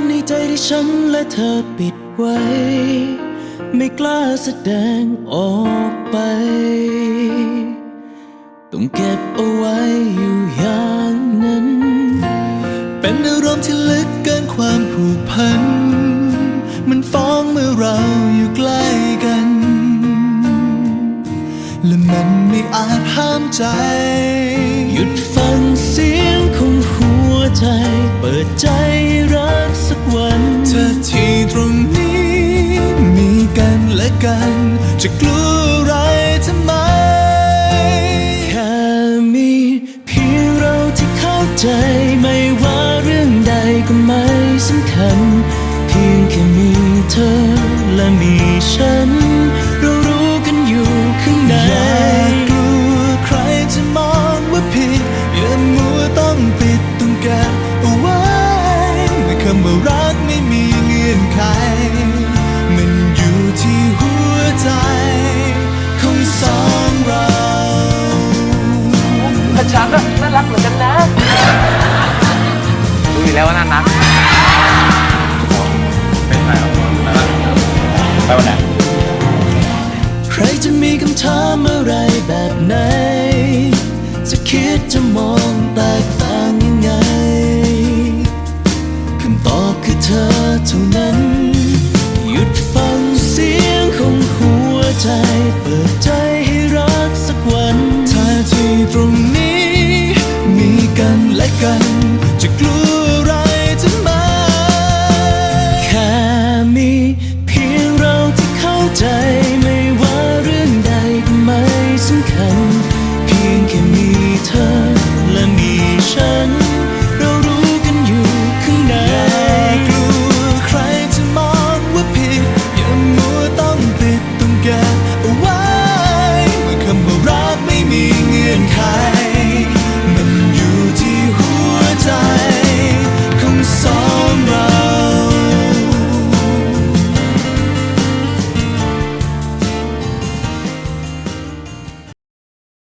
ความในใจที่ฉันและเธอปิดไว้ ไม่กล้าแสดงออกไป ต้องเก็บเอาไว้อยู่อย่างนั้น เป็นอารมณ์ที่ลึกเกินความผูกพัน มันฟ้องเมื่อเราอยู่ใกล้กัน และมันไม่อาจห้ามใจ หยุดฟังเสียงของหัวใจ เปิดใจ กัน จะกลัวอะไรทำไม แค่มีเพียงเราที่เข้าใจไม่ว่าเรื่องใดก็ไม่สำคัญ เพียงแค่มีเธอและมีฉัน แต่ฉันน่ะน่ารักเหมือนกันนะรู้อยู่แล้วว่าน่ารักเป็นไงครับไปวันไหนใครจะมีคำถามอะไรแบบไหน จะคิดจะมองแตกต่างยังไงคำตอบคือเธอเท่านั้นหยุด